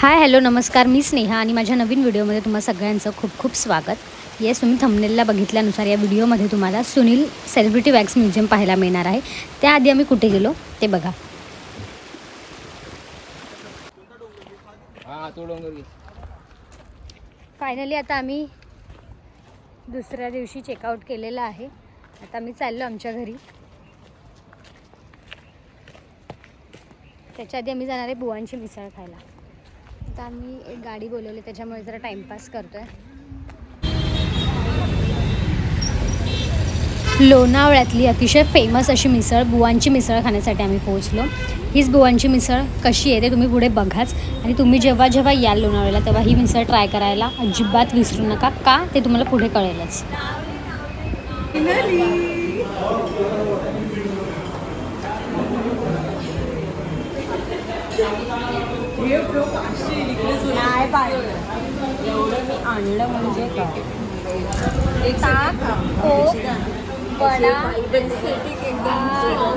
Hi hello नमस्कार. मी स्नेहा आणि माझ्या नवीन व्हिडिओमध्ये तुम्हा सगळ्यांचं खूप खूप स्वागत. येस तुम्ही थंबनेलला बघितल्यानुसार या व्हिडिओमध्ये तुम्हाला सुनील सेलिब्रिटी वॅक्स म्युझियम पाहायला मिळणार आहे. त्याआधी आम्ही कुठे गेलो ते बघा. फायनली आता आम्ही दुसऱ्या दिवशी चेकआउट केलेलं आहे. आता आम्ही चाललो आमच्या घरी. त्याच्या आधी आम्ही जाणार आहे बुवांची मिसळ खायला. आता आम्ही एक गाडी बोलवली त्याच्यामुळे जरा टाईमपास करतोय. लोणावळ्यातली अतिशय फेमस अशी मिसळ बुवांची मिसळ खाण्यासाठी आम्ही पोहोचलो. हीच बुवांची मिसळ कशी आहे ते तुम्ही पुढे बघाच. आणि तुम्ही जेव्हा जेव्हा याल लोणावळ्याला तेव्हा ही मिसळ ट्राय करायला अजिबात विसरू नका का ते तुम्हाला पुढे कळेलच. एवढं मी आणलं म्हणजे काय ताक कोक वडा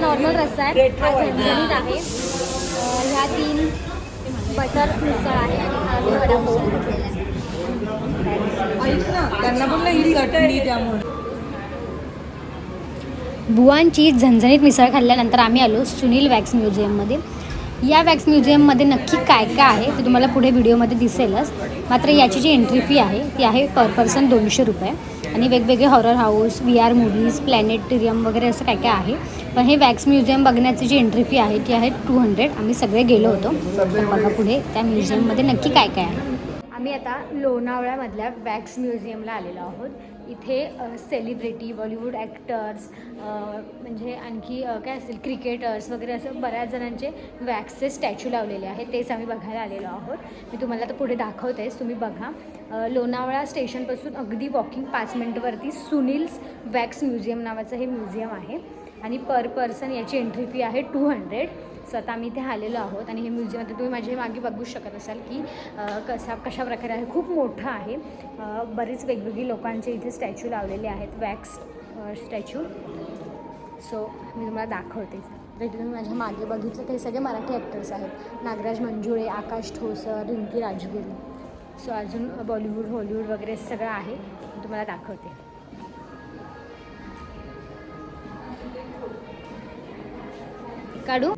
नॉर्मल रस्सा आहे. हा झणझणीत आहे. अं, ह्या तीन बटर मिसळ आहे आणि त्यांना चटणी त्यामुळे. बुवांची झणझणीत मिसळ खाल्ल्यानंतर आम्ही आलो सुनील वॅक्स म्युझियममध्ये. या वॅक्स म्युझियममध्ये नक्की काय काय आहे ते तुम्हाला पुढे व्हिडिओमध्ये दिसेलच. मात्र याची जी एंट्री फी आहे ती आहे पर पर्सन दोनशे रुपये. आणि वेगवेगळे horror house V R movies planetarium वगैरे असं काय काय आहे. पण हे वॅक्स म्युझियम बघण्याची जी एंट्री फी आहे ती आहे टू हंड्रेड आम्ही सगळे गेलो होतो. तर बघा पुढे त्या म्युझियममध्ये नक्की काय काय आहे. आम्ही आता लोणावळ्यामधल्या वॅक्स म्युझियमला आलेलो आहोत. इथे सेलिब्रिटी बॉलिवूड ॲक्टर्स म्हणजे आणखी काय असेल क्रिकेटर्स वगैरे असं बऱ्याच जणांचे वॅक्सचे स्टॅच्यू लावलेले आहेत. तेच आम्ही बघायला आलेलो आहोत. मी तुम्हाला आता पुढे दाखवतेस तुम्ही बघा. लोणावळा स्टेशनपासून अगदी वॉकिंग पाच मिनटवरती सुनील्स वॅक्स म्युझियम नावाचं हे म्युझियम आहे. आणि पर पर्सन याची एंट्री फी आहे टू हंड्रेड सो आता आम्ही इथे आलेलो आहोत आणि हे म्युझियम आता तुम्ही माझ्या मागे बघू शकत असाल की कसा कशा प्रकारे आहे. खूप मोठं आहे. बरीच वेगवेगळी लोकांचे इथे स्टॅच्यू लावलेले आहेत. Wax statue. सो मी तुम्हाला दाखवते. तुम्ही माझ्या मागे बघितलं हे सगळे मराठी ॲक्टर्स आहेत. नागराज मंजुळे आकाश ठोसर रिंकी राजगुरू. सो अजून बॉलिवूड हॉलिवूड वगैरे सगळं आहे. मी तुम्हाला दाखवते. काढू?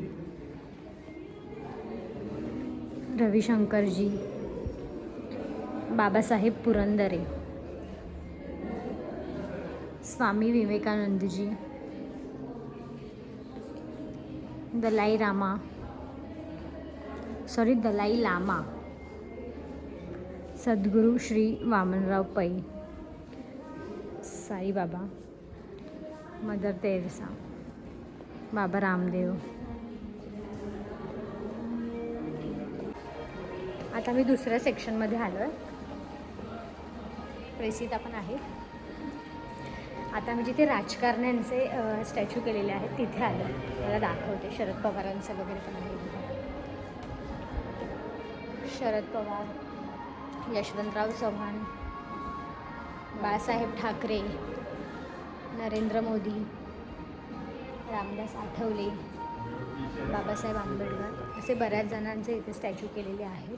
रविशंकरजी बाबासाहेब पुरंदरे स्वामी विवेकानंदजी दलाई रामा सॉरी दलाई लामा सद्गुरू श्री वामनराव पै साईबाबा मदर तेरसा बाबा रामदेव आता मी दुसऱ्या सेक्शनमध्ये आलो आहे प्रेसिता पण आहे. आता मी जिथे राजकारण्यांचे स्टॅच्यू केलेले आहेत तिथे आलो मला दाखवते शरद पवारांचं वगैरे पण आहे. शरद पवार यशवंतराव चव्हाण बाळासाहेब ठाकरे नरेंद्र मोदी रामदास आठवले बाबासाहेब आंबेडकर असे बऱ्याच जणांचे इथे स्टॅच्यू केलेले आहेत.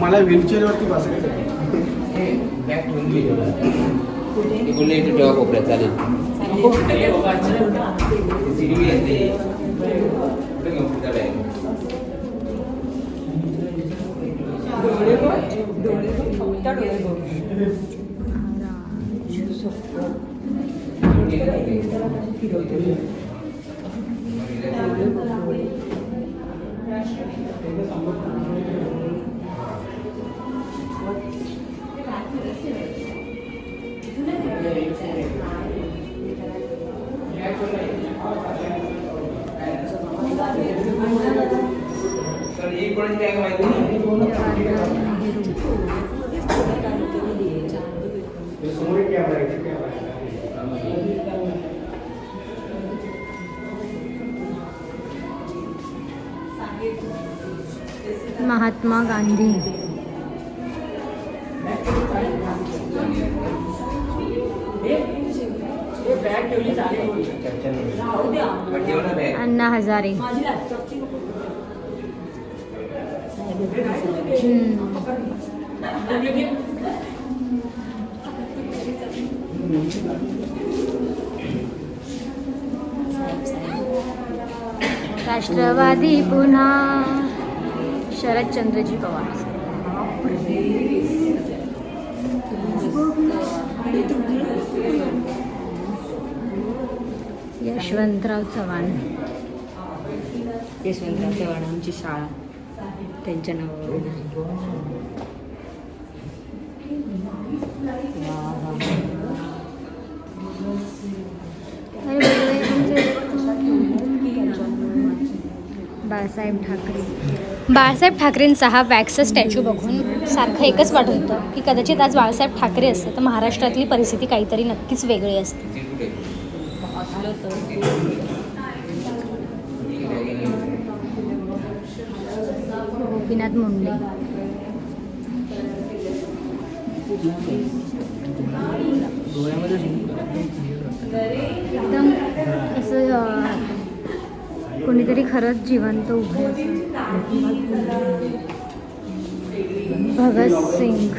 मला व्हीलचेअरवरती बसायचं आहे. बॅग ठेवून घे इकडून इथे ठेवा कोपऱ्यात चालेल महात्मा गांधी. अण्णा हजारे. राष्ट्रवादी पुन्हा. शरदचंद्रजी पवार. यशवंतराव चव्हाण. यशवंतराव चव्हाण आमची शाळा. त्यांच्या नावावर अरे बाळासाहेब ठाकरे. बाळासाहेब ठाकरेंचा हा वॅक्सचा स्टॅच्यू बघून सारखं एकच वाटत होतं की कदाचित आज बाळासाहेब ठाकरे असते तर महाराष्ट्रातली परिस्थिती काहीतरी नक्कीच वेगळी असते. गोपीनाथ मुंडे. एकदम असं कोणीतरी खरंच जिवंत उभे असेल. भगत सिंग.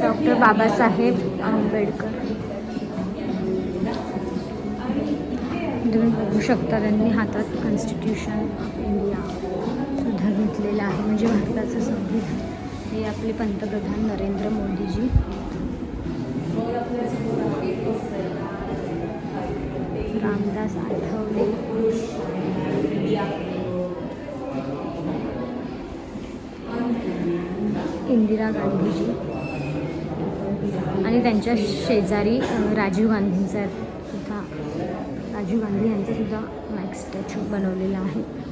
डॉक्टर बाबासाहेब आंबेडकर. तुम्ही बघू शकता त्यांनी हातात कॉन्स्टिट्यूशन ऑफ इंडिया सुद्धा घेतलेलं आहे. म्हणजे भारताचं संविधान. हे आपले पंतप्रधान नरेंद्र मोदीजी. रामदास आठवले. इंदिरा गांधीजी. आणि त्यांच्या शेजारी राजीव गांधींचा सुद्धा राजीव गांधी यांचा सुद्धा मॅक्स स्टॅच्यू बनवलेला आहे.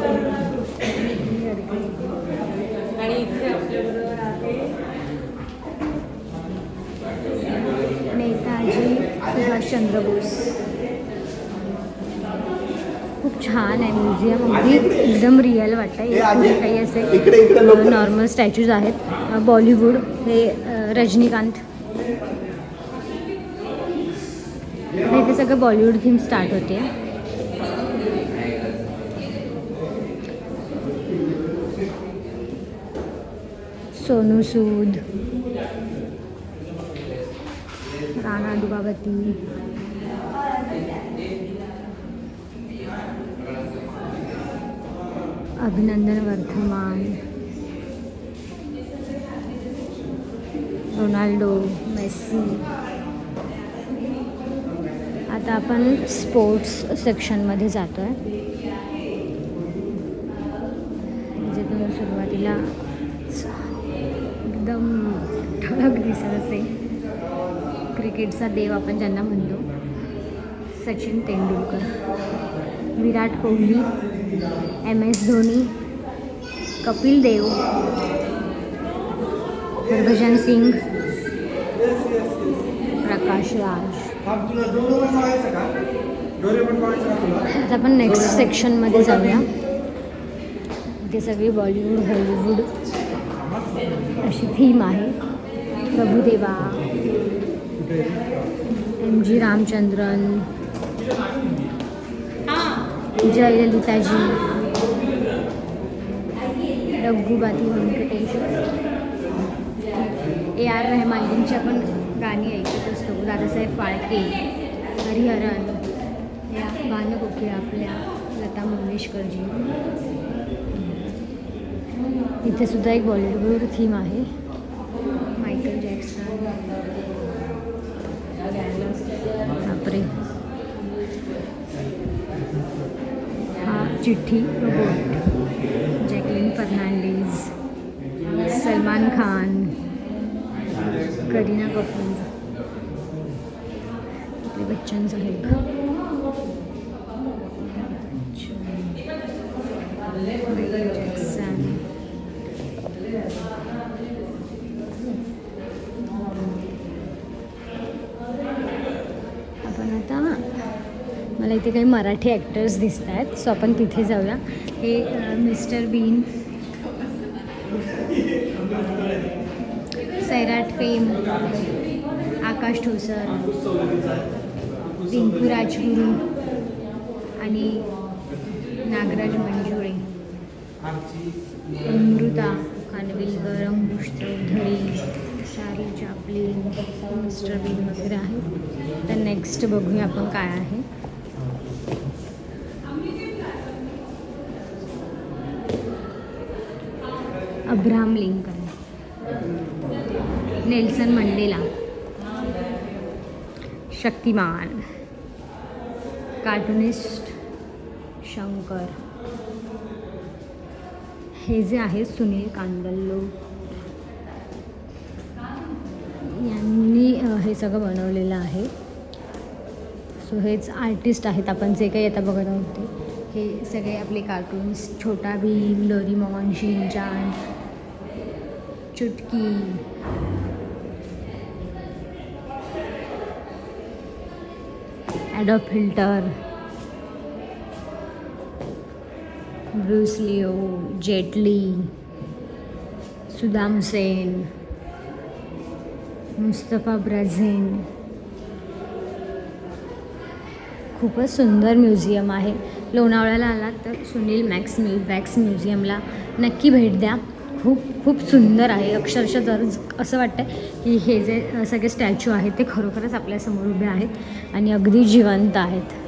सुभाषचंद्र बोस. खूप छान आहे म्युझियम. अगदी एकदम रिअल वाटतं काही असे. नॉर्मल स्टॅच्यूज आहेत. बॉलिवूड हे रजनीकांत. इथे सगळं बॉलिवूड थीम स्टार्ट होते सोनू सूद. राणा दुबावती अभिनंदन वर्धमान. Ronaldo Messi. आता आपण स्पोर्ट्स सेक्शनमध्ये जातो आहे जिथून सुरुवातीला एकदम ठळक दिसत असेल. क्रिकेटचा देव आपण ज्यांना म्हणतो सचिन तेंडुलकर विराट कोहली एम एस धोनी कपिल देव हरभजन सिंग प्रकाश राज. आता आपण नेक्स्ट सेक्शनमध्ये जाऊया. इथे सगळी बॉलिवूड हॉलिवूड अशी थीम आहे. Prabhudeva. M G Ramachandran जयललिताजी Daggubati Venkatesh A R रहमानजींची आपण गाणी ऐकत असतो. दादासाहेब फाळके हरिहरन या भानुकोकी आपल्या लता मंगेशकरजी. इथे सुद्धा एक बॉलिवूड थीम आहे. मायकल जॅक्सन बापरे हा चिठ्ठी robot Jacqueline Fernandez Salman Khan Kareena Kapoor आपले बच्चन इथे काही मराठी ॲक्टर्स दिसत आहेत सो आपण तिथे जाऊया. हे mister Bean. Sairat fame. Akash Thosar. Rinku Rajguru. आणि नागराज मंजुळे. अमृता कानविलकर अंकुश चौधरी शारी चापली मिस्टर बीन वगैरे आहे तर नेक्स्ट बघूया आपण काय आहे. Abraham Lincoln Nelson Mandela Shaktimaan cartoonist Shankar हे जे आहे सुनील कांदल्लो यांनी हे सगळं बनवलेलं आहे. सो हेच आर्टिस्ट आहेत आपण जे काही आता बघत आहोत ते. हे सगळे आपले कार्टून्स छोटा Bheem Doraemon Shinchan Chutki. Adolf Hitler Bruce Lee Jaitley Saddam Hussein Mustafa ब्राझीन खूपच सुंदर म्युझियम आहे. लोणावळ्याला आलात तर सुनील मॅक्स म्यु वॅक्स म्युझियमला नक्की भेट द्या. खूप खूप सुंदर आहे. अक्षरशः जर असं वाटतं की हे जे सगळे स्टॅच्यू आहेत ते खरोखरच आपल्यासमोर उभे आहेत आणि अगदी जिवंत आहेत.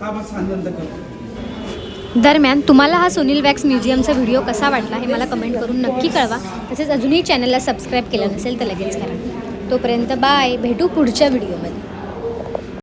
का बस आनंद करतो दरम्यान तुम्हाला हा सुनील वॅक्स म्युझियमचा व्हिडिओ कसा वाटला हे मला कमेंट करून नक्की कळवा. तसेच अजूनही चॅनलला सबस्क्राईब केलं नसेल तर लगेच करा. तोपर्यंत बाय. भेटू पुढच्या व्हिडिओमध्ये.